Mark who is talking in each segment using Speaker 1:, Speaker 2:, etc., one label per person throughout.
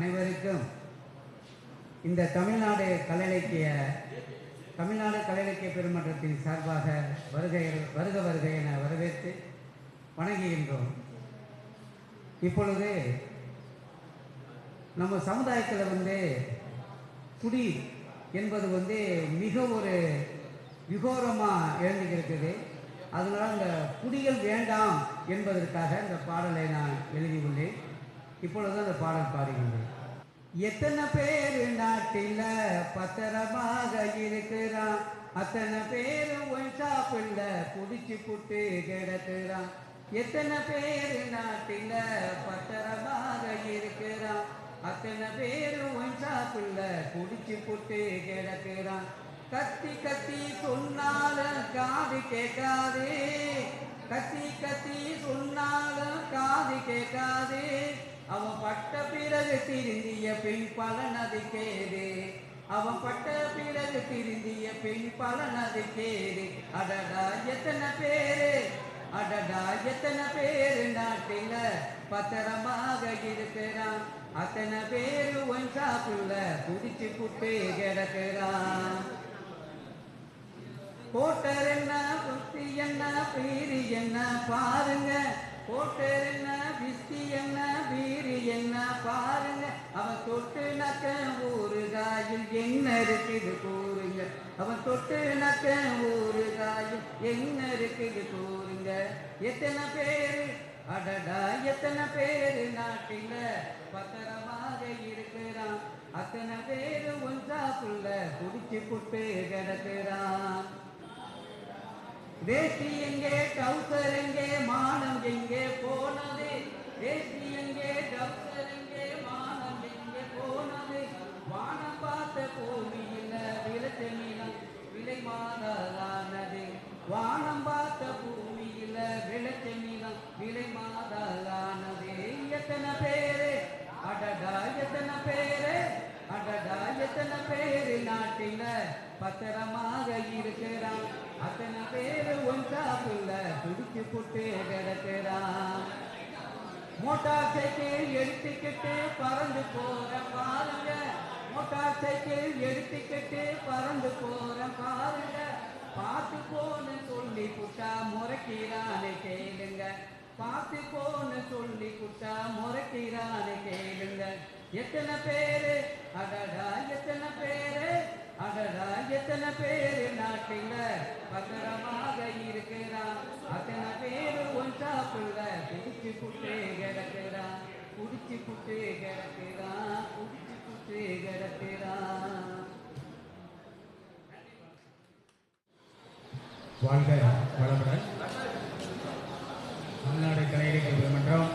Speaker 1: அனைவருக்கும் இந்த தமிழ்நாடு கலை இலக்கிய தமிழ்நாடு கலை இலக்கிய பெருமன்றத்தின் சார்பாக வருகை வருக வருகை என வரவேற்று வணங்குகின்றோம். இப்பொழுது நம்ம சமுதாயத்தில் வந்து குடி என்பது வந்து மிக ஒரு விகோரமாக எழுந்துகிருக்குது அதனால் இந்த குடிகள் வேண்டாம் என்பதற்காக இந்த பாடலை நான் எழுதியுள்ளேன். இப்பொழுது அந்த பாடல் பாடுகின்றேன் எத்தனை பேர் நாட்டில் பத்திரமாக இருக்கிறான்? அத்தனை பேர் ஒன் ஷாப்பில் குடிச்சு புட்டு கிடக்குறான். எத்தனை பேர் நாட்டில் பத்திரமாக இருக்கிறான்? அத்தனை பேர் ஒன் ஷாப்பில் குடிச்சு புட்டு கிடக்குறான். கத்தி கத்தி சொன்னாலும் காது கேட்காதே. கத்தி கத்தி சொன்னாலும் காது கேட்காதே. அவன் பட்ட பிறகு திருந்திய பெண் பலன் அது கேது அவன் பட்ட பிறகு திருந்திய பெண் பலன் அது கேது அடடா எத்தனை பேரு? அடடா எத்தனை பேரு? நாட்டில பத்திரமாக இருக்கிறான். அத்தனை பேரு ஒன் சாப்புள்ள குடிச்சு புட்டு கிடக்கிறான். கோட்டர் என்ன குஸ்தி என்ன பீரி என்ன பாருங்க. கோட்டர் என்ன பிஸ்தி என்ன பீரி என்ன பாருங்க. அவன் தொட்டு நக்க ஊறுகாயில் என்ன இருக்குது கூறுங்க. அவன் தொட்டு நக்க ஊறுகாயில் என்ன இருக்குது கூறுங்க. எத்தனை பேரு? அடடா எத்தனை பேரு நாட்டில? பத்திரமாக இருக்கிறான். அத்தனை பேரு ஒன்றாக்குள்ள குடிச்சு புட்டு கிடக்கிறான். வேட்டி எங்கே டவுசர் எங்கே மானம் எங்கே போனது? வேட்டி எங்கே டவுசர் எங்கே மானம் எங்கே போனது? வானம் பார்த்த பூமியில் விளைச்ச மீனம் விலை மாதலானது வானம் பார்த்த பூமியில் விளைச்ச மீனம் விலை மாதலானது எத்தனை பேரு? அடடா எத்தனை பேரு? அடடா எத்தனை பேரு? நாட்டில பத்திரமாக இருக்கிறான். அத்தனை மோட்டார் சைக்கிள் எடுத்துக்கிட்டு பறந்து போற பாருங்க. மோட்டார் சைக்கிள் எடுத்துக்கிட்டு பறந்து போற பாருங்க. பார்த்து போன சொல்லி புட்டா முறைக்கிறானே கேளுங்க. பார்த்து போன சொல்லி புட்டா முறைக்கிறானே கேளுங்க. எத்தனை பேரு? அடடா எத்தனை பேரு? அடடா எத்தனை பேரு நாட்டில பத்திரம்
Speaker 2: வாழ்க வளமுடன். தமிழ்நாடு கலை இலக்கிய பெருமன்றம்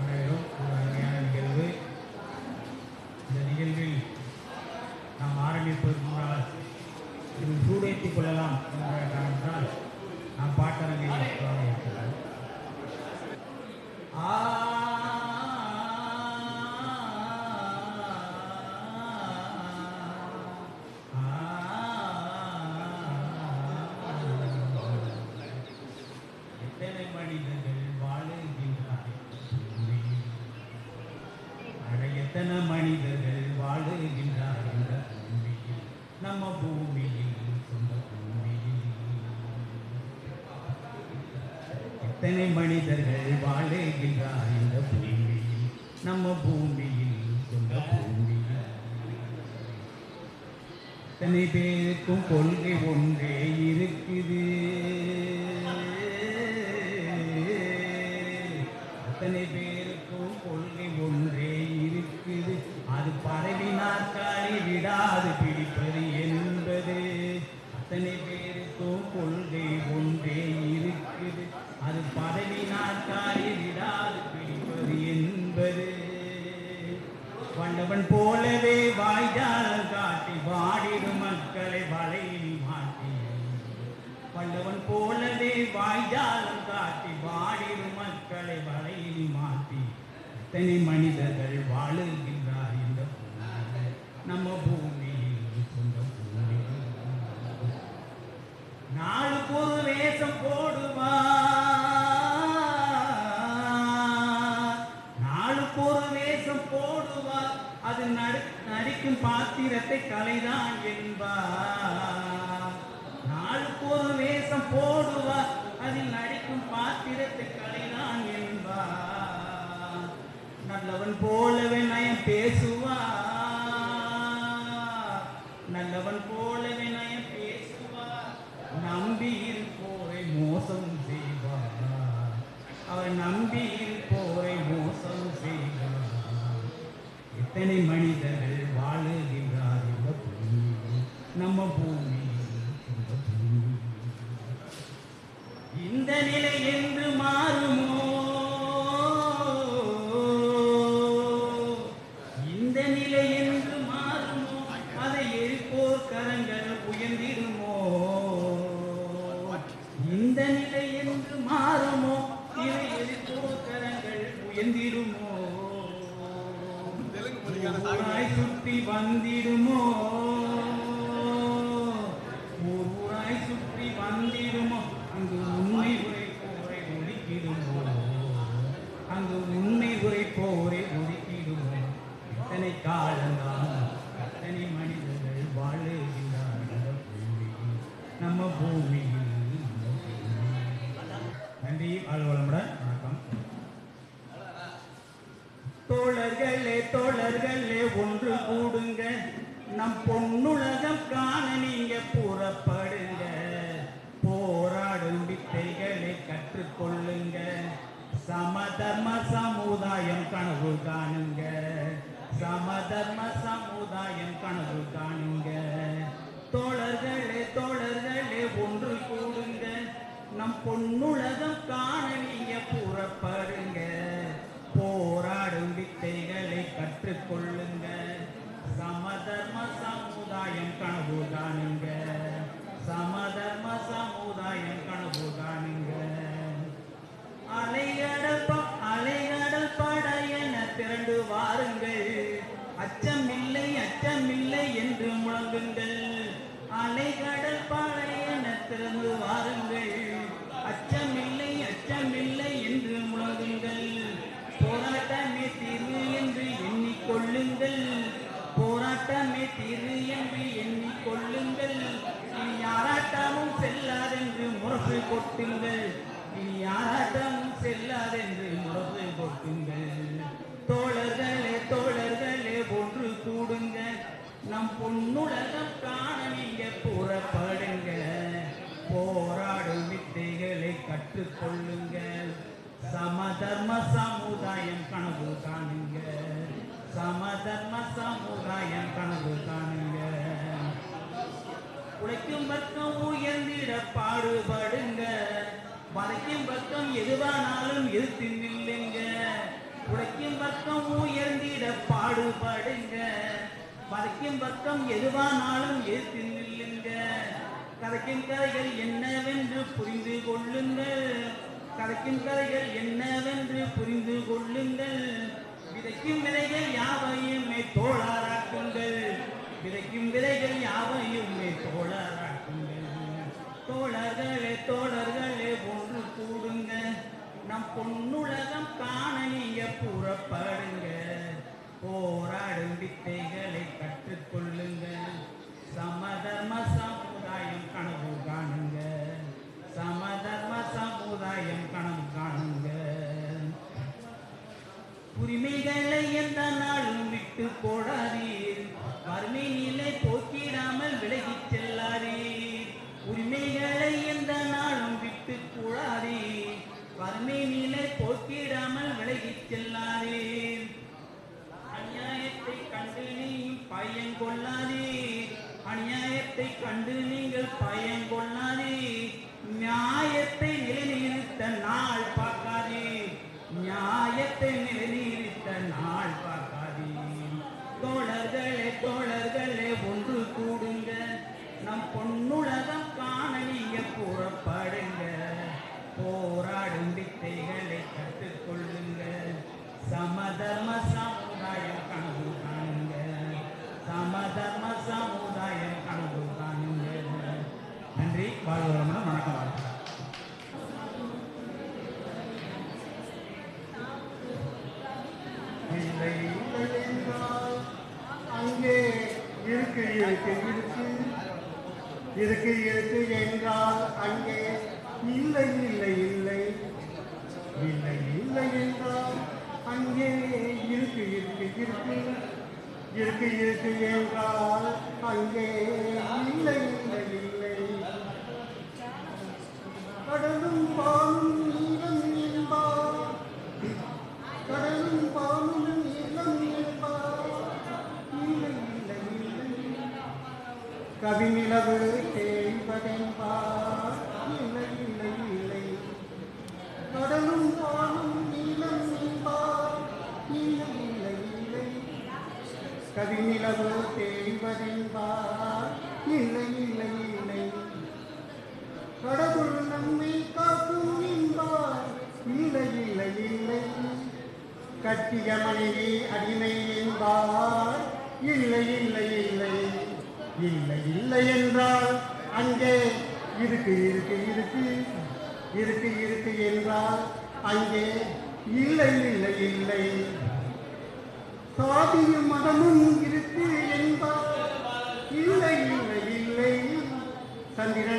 Speaker 2: அனைவரும் ஒரு அருமையான நிகழ்வு. இந்த நிகழ்வில் நாம் ஆரம்பிப்பதற்கு முன்னால் இது சூடேற்றிக் கொள்ளலாம் என்ற காரணத்தால் நாம் பாட்டரங்கை தொடங்க இருக்கிறோம் பூமியில் நம்ம பூமியில் சொந்த பூமியில் எத்தனை மனிதர்கள் வாழுகின்றார் இந்த பூமியில். நம்ம பூமியில் சொந்த பூமியில். எத்தனை பேருக்கும் கொள்கை ஒன்றே இருக்குது. அத்தனை பேர் பாத்திரத்தை கலைதான் என்பார். நாளுக்கு ஒரு வேஷம் போடுவார் அதில் நடிக்கும் பாத்திரத்தை கலைதான் என்பார். நல்லவன் போலவே நயம் பேசுவார். நல்லவன் போலவே நயம் பேசுவார். நம்பி இருப்போரை மோசம் செய்வார். அவர் நம்பி இருப்போரை மோசம் செய்வார். எத்தனை மனிதர்கள் வாழுகின்றார் நம்ம பூமி. இந்த நிலை என்று மாறும் இந்த நிலை என்று மாறுமோ அதை எரிப்போர் கரங்கள் உயர்ந்திடுமோ இந்த நிலை என்று மாறுமோ இதை எரிப்போர் கரங்கள் உயர்ந்திடுமோ ஊராய் சுற்றி வந்திடுமோ ஊராய் சுற்றி வந்திடுமோ அங்கு உண்மை உரைப்போரை ஒதுக்கிடுமோ அங்கு உண்மை உரைப்போரை ஒதுக்கிடுமோ எத்தனை காலந்தான் எத்தனை மனிதர்கள் வாழுகின்றார்கள் நம்ம பூமியில் நம்ம பூமியில் நன்றி வாழ்வளமுடன் வணக்கம். தோழர்களே தோழர்களே ஒன்று கூடுங்க. நம் பொன்னுலகம் காண போராடும் வித்தைகளை கற்றுக்கொள்ளுங்க. சமதர்ம சமுதாயம் கனவு காணுங்க. சமதர்ம சமுதாயம் கனவு காணுங்க. உழைக்கும் பக்கம் உயர்ந்திட பாடுபடுங்க. வளைக்கும் பக்கம் எதுவானாலும் எதிர்த்து நில்லுங்க. உழைக்கும் பக்கம் உயர்ந்திட பாடுபடுங்க. வளைக்கும் பக்கம் எதுவானாலும் எதிர்த்து நில்லுங்க. கதைக்கும் கதைகள் என்னவென்று புரிந்து கொள்ளுங்கள். கதைக்கும் கதைகள் என்னவென்று புரிந்து கொள்ளுங்கள். விதைக்கும் விதைகள் யாவையுமே தோளாராக்குங்கள். விதைக்கும் விதைகள் யாவையுமே தோழராக்குங்கள் தோழர்களே தோழர்களே ஒன்று கூடுங்க. நம் பொன்னுலகம் காண நீங்க புறப்படுங்க. போராடும் வித்தைகளை கற்றுக்கொள்ளுங்கள். சமதர்ம கண்டு நீங்கள் பயம் கொள்ளாதீர் நியாயத்தை நிலைநிறுத்த நாள் பார்க்காதே. நியாயத்தை நிலைநிறுத்த நாள் பார்க்காதே. தோழர்களே தோழர்களே ஒன்று கூடுங்க. நம் பொன்னுலகம் காண நீங்க புறப்படுங்க. போராடும் வித்தைகளை கற்றுக்கொள்ளுங்க. சமதர்ம சமுதாயம் கனவு காணுங்க. சமதர்ம சமுதாயம் பாட வரணும்னா வணக்கம்
Speaker 3: அங்கே இருக்கு இருக்கு இருக்கு இருக்கு இருக்கு. பியமனையே அடிமை இல்லை இல்லை இல்லை இல்லை இல்லை என்றால் அங்கே இருக்கு இருக்கு இருக்கு இருக்கு இருக்கு என்றால் அங்கே இல்லை இல்லை இல்லை சாதியும் மதமும் இருக்கு என்பார் இல்லை இல்லை இல்லை சந்திர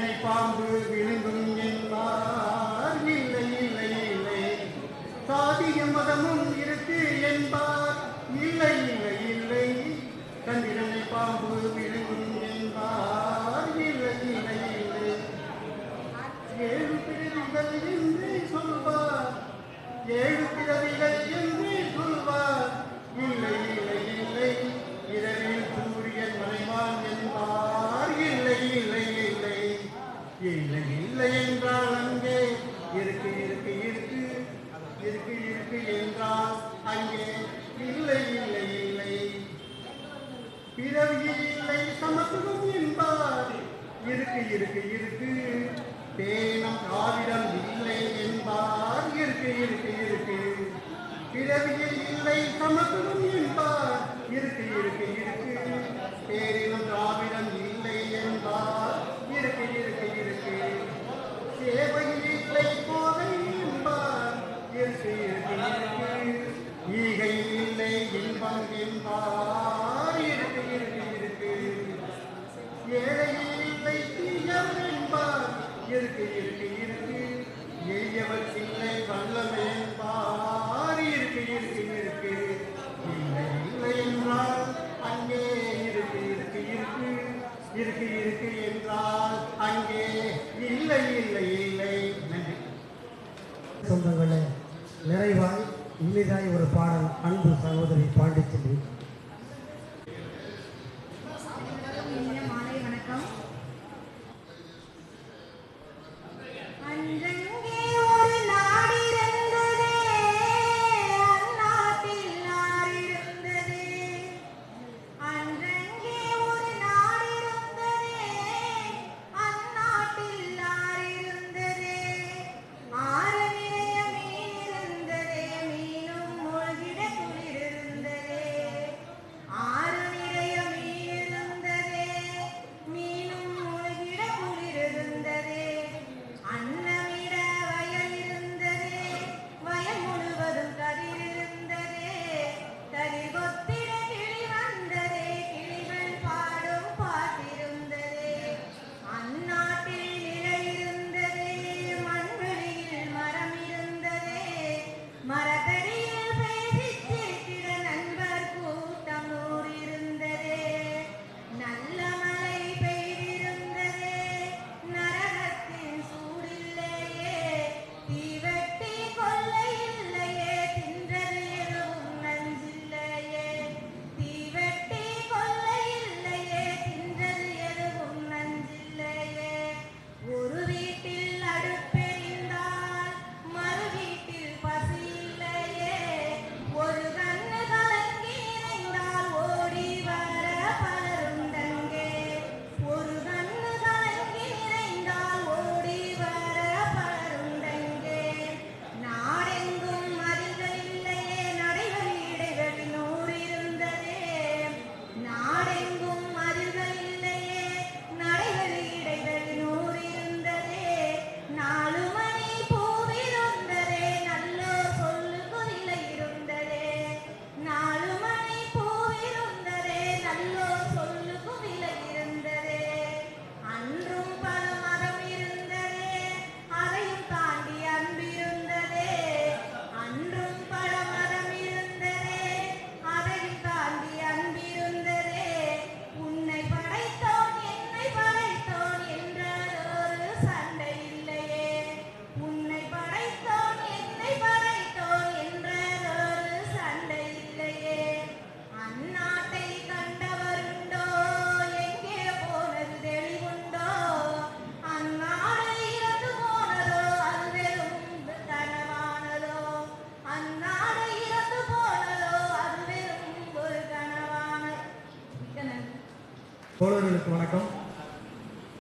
Speaker 3: ¡Ay, ay, ay! ¡Ay, ay, ay! ¡Ay, ay, ay! இல்லை இல்லை இல்லை. நன்றி.
Speaker 4: சொந்தங்களே நிறைவாய் இனிதாய் ஒரு பாடல் அன்பு சகோதரி பாண்டிச்செல்வி.